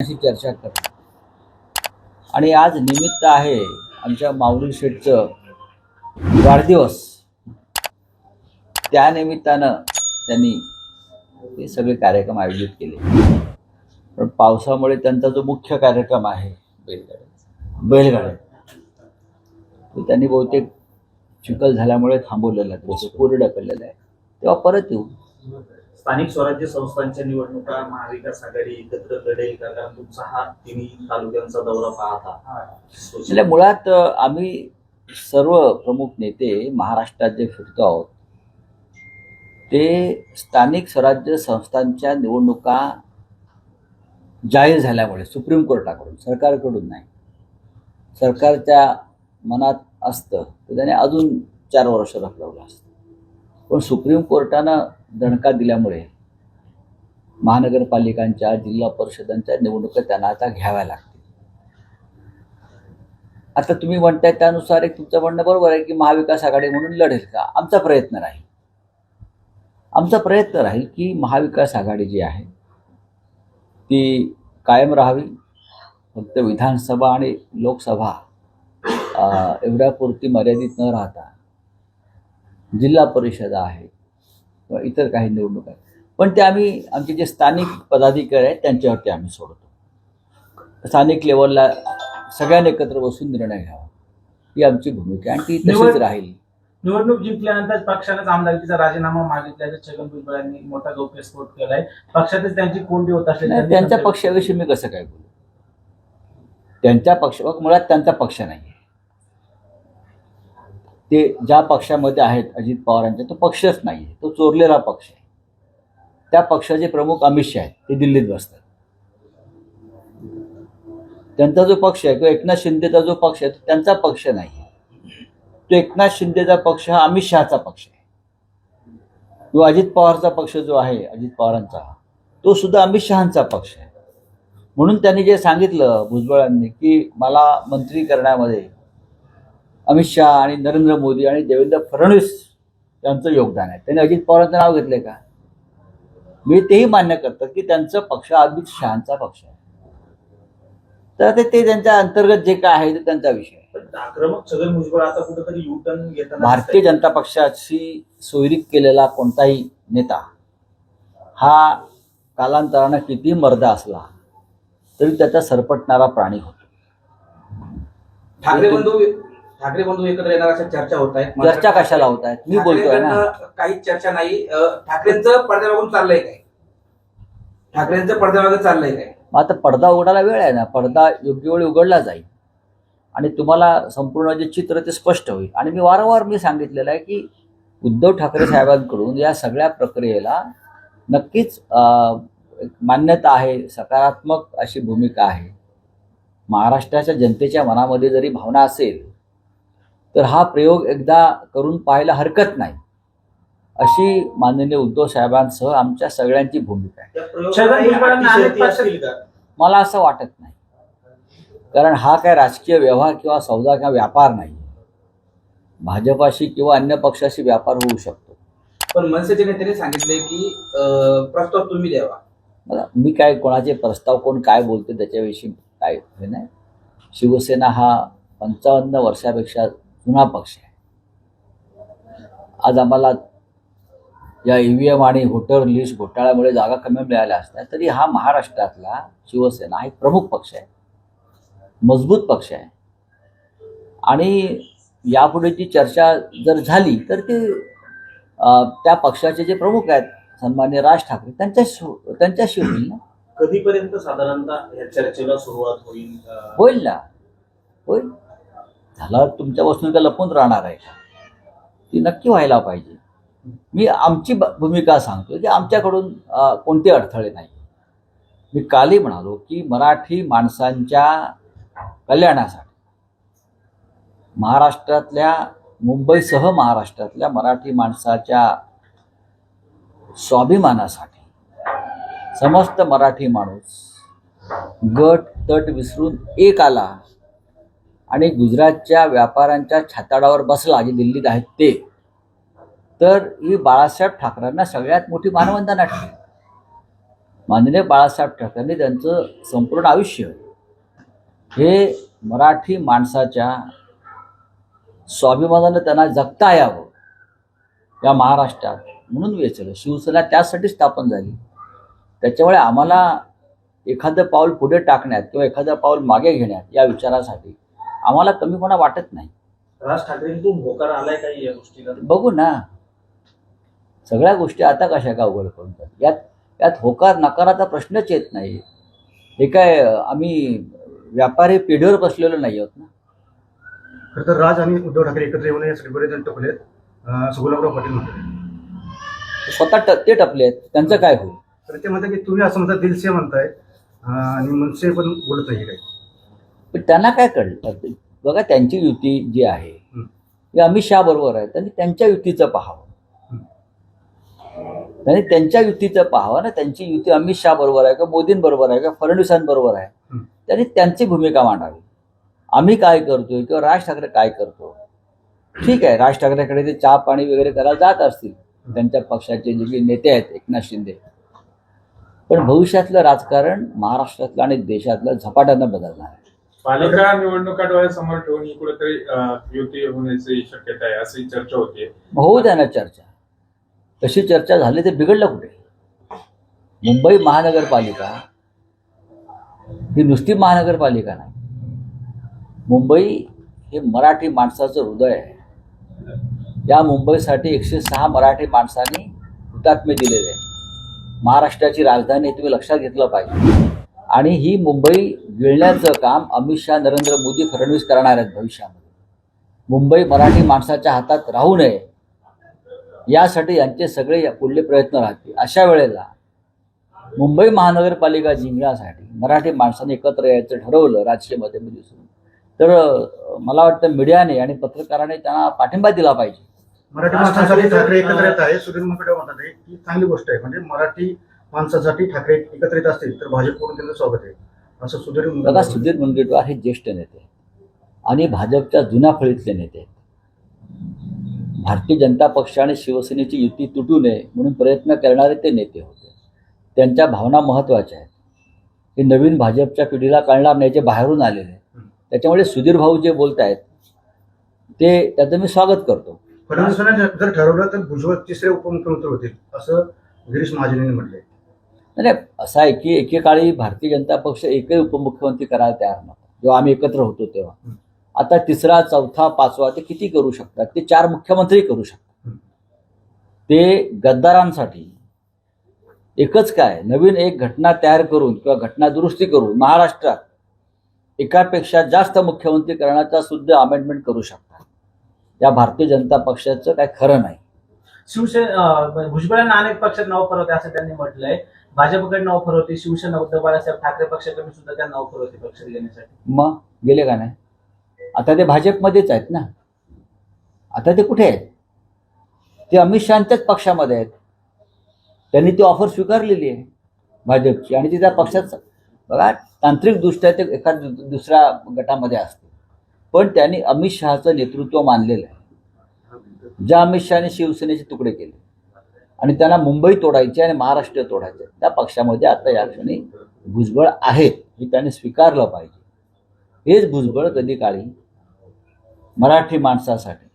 अशी चर्चा करतो आणि आज निमित्त आहे आमच्या माऊली शेठचं वाढदिवस. त्या निमित्तानं त्यांनी हे सगळे कार्यक्रम आयोजित केले. पण पावसामुळे त्यांचा जो मुख्य कार्यक्रम आहे बैलगाड्या बैलगाड्या तो त्यांनी बहुतेक चिखल झाल्यामुळे थांबवलेला आहे कोरडा पुढे आहे. तेव्हा परत येऊ. स्थानिक स्वराज्य संस्थांच्या निवडणुका महाविकास आघाडी एकत्र लढेल का कारण तुमचा हा तिन्ही तालुक्यांचा दौरा पाहता. मुळात आम्ही सर्व प्रमुख नेते महाराष्ट्रात जे फिरतो आहोत ते स्थानिक स्वराज्य संस्थांच्या निवडणुका जाहीर झाल्यामुळे सुप्रीम कोर्टाकडून सरकारकडून नाही. सरकारच्या मनात असतं तर त्याने अजून चार वर्ष रखडवलं असतं. पण सुप्रीम कोर्टानं दणका दिल्यामुळे महानगरपालिकांच्या जिल्हा परिषदांच्या निवडणुका त्यांना आता घ्याव्या लागतील. आता तुम्ही म्हणताय त्यानुसार एक तुमचं म्हणणं बरोबर आहे की महाविकास आघाडी म्हणून लढेल का? आमचा प्रयत्न राहील. आमचा प्रयत्न राहील की महाविकास आघाडी जी आहे ती कायम राहावी. फक्त विधानसभा आणि लोकसभा एवढ्यापुरती मर्यादित न राहता जिल्हा परिषद आहे किंवा इतर काही निवडणूक आहेत. पण ते आम्ही आमचे जे स्थानिक पदाधिकारी आहेत त्यांच्यावरती आम्ही सोडतो. स्थानिक लेवलला सगळ्यांनी एकत्र बसून निर्णय घ्यावा. ही आमची भूमिका आणि ती तशीच राहील. निवडणूक जिंकल्यानंतर पक्षानेच आमदारकीचा राजीनामा मागितल्याचं छगन भुजबळ यांनी मोठा गौप्यस्फोट केलाय. पक्षातच त्यांची कोंडी होत त्यांनी त्यांच्या पक्षाविषयी मी कसं काय बोलू? त्यांच्या पक्ष मुळात त्यांचा पक्ष नाही ते ज्या पक्षामध्ये आहेत अजित पवारांच्या तो पक्षच नाही आहे तो चोरलेला पक्ष आहे. त्या पक्षाचे प्रमुख अमित शहा आहेत. ते दिल्लीत बसतात. त्यांचा जो पक्ष आहे किंवा एकनाथ शिंदेचा जो पक्ष आहे तो त्यांचा पक्ष नाही आहे तो एकनाथ शिंदेचा पक्ष हा अमित शहाचा पक्ष आहे. किंवा अजित पवारचा पक्ष जो आहे अजित पवारांचा तो सुद्धा अमित शहांचा पक्ष आहे. म्हणून त्यांनी जे सांगितलं भुजबळांनी की मला मंत्री करण्यामध्ये अमित शहा आणि नरेंद्र मोदी आणि देवेंद्र फडणवीस यांचं योगदान आहे. त्यांनी अजित पवारांचं नाव घेतलंय का? मी तेही मान्य करतो की त्यांचं पक्ष अमित शहांचा पक्ष आहे. तर ते ते त्यांच्या अंतर्गत जे काय आहे ते त्यांचा विषय आहे. पण आक्रमक छगन भुजबळ आता कुठेतरी यू टर्न घेताना भारतीय जनता पक्षाशी सोयरीक केलेला कोणताही नेता हा कालांतरानं किती मर्दा असला तरी त्याचा सरपटणारा प्राणी होतो. ठाकरे बंधू ठाकरे बंधू एकत्र येणार अशा चर्चा होत आहेत. चर्चा कशाला होत आहेत? मी बोलतोय ना. काहीच चर्चा नाही. ठाकरेंचं पडद्यामागून चाललंय काय? ठाकरेंचं पडद्यामागे चाललंय काय? आता पडदा उघडायला वेळ आहे ना. पडदा योग्य वेळी उघडला जाईल. आणि तुम्हाला संपूर्ण जे चित्र ते स्पष्ट होईल. आणि मी वारंवार मी सांगितलेलं आहे की उद्धव ठाकरे साहेबांकडून या सगळ्या प्रक्रियेला नक्कीच मान्यता आहे सकारात्मक अशी भूमिका आहे. महाराष्ट्राच्या जनतेच्या मनामध्ये जरी भावना असेल तर हा प्रयोग एकदा करून पाहायला हरकत नाही. अशी माननीय उद्धव साहेबांसह आमच्या सगळ्यांची भूमिका आहे. मला असं वाटत नाही. कारण हा काय राजकीय व्यवहार किंवा सौदा किंवा व्यापार नाही. भाजपाशी किंवा अन्य पक्षाशी व्यापार होऊ शकतो. पण मनसेच्या नेत्याने सांगितलंय की प्रस्ताव तुम्ही द्यावा. मला मी काय कोणाचे प्रस्ताव कोण काय बोलते त्याच्याविषयी काय हे नाही. शिवसेना हा पंचावन्न वर्षापेक्षा जुना पक्ष आहे. आज आम्हाला या ईव्हीएम आणि व्होटर लिस्ट घोटाळ्यामुळे जागा कमी मिळाल्या असत्या तरी हा महाराष्ट्रातला शिवसेना हा एक प्रमुख पक्ष आहे. मजबूत पक्ष आहे. आणि यापुढेची चर्चा जर झाली तर ते त्या पक्षाचे जे प्रमुख आहेत सन्मान्य राज ठाकरे त्यांच्याशी त्यांच्याशी होईल ना कधीपर्यंत साधारणतः या चर्चेला सुरुवात होईल? होईल ना. होईल. झालं तुमच्यापासून का लपून राहणार आहे का? ती नक्की व्हायला पाहिजे. मी आमची भूमिका सांगतो की आमच्याकडून कोणते अडथळे नाही. मी कालही म्हणालो की मराठी माणसांच्या कल्याणासाठी. महाराष्ट्रातल्या मुंबईसह महाराष्ट्रातल्या मराठी माणसाच्या स्वाभिमानासाठी समस्त मराठी माणूस गट तट विसरून एक आला आणि गुजरातच्या व्यापाऱ्यांच्या छाताडावर बसला जे दिल्लीत आहेत ते. तर ही बाळासाहेब ठाकरेंना सगळ्यात मोठी मानवंदना ठरली. माननीय बाळासाहेब ठाकरेंनी त्यांचं संपूर्ण आयुष्य हे मराठी माणसाच्या स्वाभिमानानं त्यांना जगता यावं या महाराष्ट्रात म्हणून वेचलं. शिवसेना त्यासाठी स्थापन झाली. त्याच्यामुळे आम्हाला एखादं पाऊल पुढे टाकण्यात किंवा एखादं पाऊल मागे घेण्यात या विचारासाठी आम्हाला कमीपणा वाटत नाही. राज ठाकरेंतून होकार आलाय काही या गोष्टीला? बघू ना. सगळ्या गोष्टी आता कशा का अवघड करून यात यात होकार नकाराचा प्रश्नच येत नाही. हे काय आम्ही व्यापारी पिढीवर बसलेलो नाही आहोत ना. खरं तर राज आणि उद्धव ठाकरे एकत्र येऊ नये यासाठी बरेच जण टपलेत. अं, असं गुलाबराव पाटील म्हणतात स्वतः ट- ते टपले आहेत त्यांचं काय होईल? तर ते म्हणतात की तुम्ही असं म्हणता दिलसे म्हणताय. आणि मनसे पण बोलत नाही काही. पण त्यांना काय कळलं? बघा त्यांची युती जी आहे हं. ती अमित शहा बरोबर आहे त्यांनी त्यांच्या युतीचं पाहावं. त्यांनी त्यांच्या युतीचं पाहावं ना? त्यांची युती अमित शहा बरोबर आहे का मोदींबरोबर आहे का? फडणवीसांबरोबर आहे. त्यांनी त्यांची भूमिका मांडावी. आम्ही काय करतोय किंवा राज ठाकरे काय करतो? ठीक आहे राज ठाकरेकडे ते चहा पाणी वगैरे करायला जात असतील. त्यांच्या पक्षाचे जे काही नेते आहेत एकनाथ शिंदे. पण भविष्यातलं राजकारण महाराष्ट्रातलं आणि देशातलं झपाट्यानं बदलणार आहे. पालिका निवडणुका डोळ्यासमोर ठेवून ही कुठेतरी युती होण्याची शक्यता आहे अशी चर्चा होतीये. होऊ द्या ना चर्चा. तशी चर्चा झाली तर बिघडलं कुठे? मुंबई महानगरपालिका ही नुसती महानगरपालिका नाही. मुंबई हे मराठी माणसाचं हृदय आहे. या मुंबईसाठी एकशे सहा मराठी माणसांनी हुतात्मे दिलेले आहे महाराष्ट्राची राजधानी हे तुम्ही लक्षात घेतलं पाहिजे. आणि ही मुंबई गिळण्याचं काम अमित शहा नरेंद्र मोदी फडणवीस करणार आहेत भविष्यामध्ये. मुंबई मराठी माणसाच्या हातात राहू नये. यासाठी यांचे सगळे पुढले प्रयत्न राहतील. अशा वेळेला मुंबई महानगरपालिका जिंकण्यासाठी मराठी माणसाने एकत्र यायचं ठरवलं राजकीय माध्यम दिसून तर मला वाटतं मीडियाने आणि पत्रकाराने त्यांना पाठिंबा दिला पाहिजे. मराठी माणसांसाठी ठाकरे- एकत्र येत आहे सुधीर म्हणतात आहे की चांगली गोष्ट आहे. म्हणजे मराठी माणसासाठी ठाकरे एकत्र येत असतील तर भाजपकडून त्यांचं स्वागत आहे असं सुधीर बघा मुनगंटीवार सुधीर मुनगंटीवार हे ज्येष्ठ नेते. आणि भाजपच्या जुन्या फळीतले नेते आहेत. भारतीय जनता पक्ष आणि शिवसेनेची युती तुटू नये म्हणून प्रयत्न करणारे ते नेते होते त्यांच्या भावना महत्त्वाच्या आहेत हे नवीन भाजपच्या पिढीला कळणार नाही जे बाहेरून आलेले. त्याच्यामुळे सुधीर भाऊ जे बोलत आहेत ते त्याचं मी स्वागत करतो फडणवीसांना जर ठरवलं तर भुजबळ तिसरे उपमुख्यमंत्री होतील असं गिरीश महाजन यांनी म्हटलंय नाही असं आहे की एकेकाळी भारतीय जनता पक्ष एकही उपमुख्यमंत्री करायला तयार नव्हता. जेव्हा आम्ही एकत्र होतो तेव्हा. हं. आता तिसरा चौथा पाचवा ते किती करू शकतात? ते चार मुख्यमंत्री करू शकतात. ते गद्दारांसाठी एकच काय? नवीन एक घटना तयार करून किंवा घटना दुरुस्ती करून महाराष्ट्रात एकापेक्षा जास्त मुख्यमंत्री करण्याचा सुद्धा अमेंडमेंट करू शकतात. या भारतीय जनता पक्षाचं काय खरं नाही. शिवसेना भुजबळांना अनेक पक्षात नाव फरवते असं त्यांनी म्हटलंय. भाजपकडे ऑफर होती. शिवसेना उद्धव बाळासाहेब ठाकरे पक्षाकडून सुद्धा त्या ऑफर होती पक्ष घेण्यासाठी. मग गेले का नाही? आता ते भाजपमध्येच आहेत ना? आता ते कुठे आहेत? ते अमित शहाच्याच पक्षामध्ये आहेत. त्यांनी ती ऑफर स्वीकारलेली आहे भाजपची. आणि ती त्या पक्षात बघा तांत्रिकदृष्ट्या ते एका दुसऱ्या गटामध्ये असते. पण त्यांनी अमित शहाचं नेतृत्व मानलेलं आहे. ज्या अमित शहाने शिवसेनेचे तुकडे केले. आणि त्यांना मुंबई तोडायची आणि महाराष्ट्र तोडायचे त्या पक्षामध्ये आता या क्षणी भुजबळ आहेत हे त्यांनी स्वीकारलं पाहिजे हेच भुजबळ कधी काळी मराठी माणसासाठी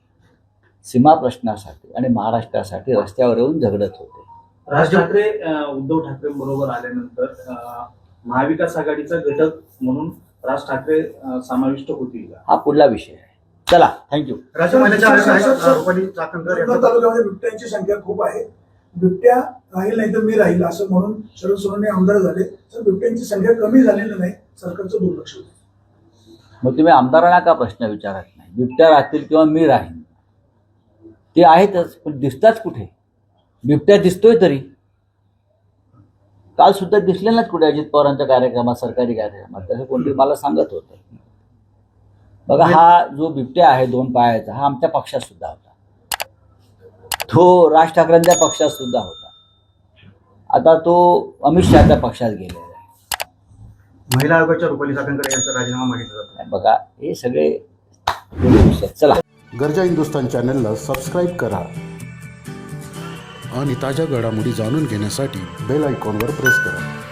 सीमा प्रश्नासाठी आणि महाराष्ट्रासाठी रस्त्यावर येऊन झगडत होते राज ठाकरे उद्धव ठाकरे बरोबर आल्यानंतर महाविकास आघाडीचा घटक म्हणून राज ठाकरे समाविष्ट होतील का हा पुढला विषय आहे चला थँक्यू यांचा तालुक्यामध्ये बिबट्यांची संख्या खूप आहे बिबट्या राहील नाही तर मी राहील असं म्हणून शरद सोनवणे आमदार झाले. तर बिबट्यांची संख्या कमी झालेली नाही सरकारचं दुर्लक्ष होतं. मग तुम्ही आमदारांना का प्रश्न विचारत नाही? बिबट्या राहतील किंवा मी राहीन? ते आहेतच पण दिसताच कुठे? बिबट्या दिसतोय तरी. काल सुद्धा दिसले नाच कुठे अजित पवारांच्या कार्यक्रमात सरकारी कार्यक्रमात? तसं कोणतरी मला सांगत होतं. बघा हा जो बिबट्या आहे दोन पायाचा हा आमच्या पक्षात सुद्धा होता. तो राज ठाकरेंच्या पक्षात सुद्धा होता. आता तो अमित शहाच्या पक्षात गेलेला आहे. महिला आयोगाच्या रुपाली चाकणकर यांचा राजीनामा मागितला जातो. बघा हे सगळे. चला. गरजा हिंदुस्तान चॅनलला सबस्क्राईब करा आणि ताज्या घडामोडी जाणून घेण्यासाठी बेल आयकॉनवर प्रेस करा.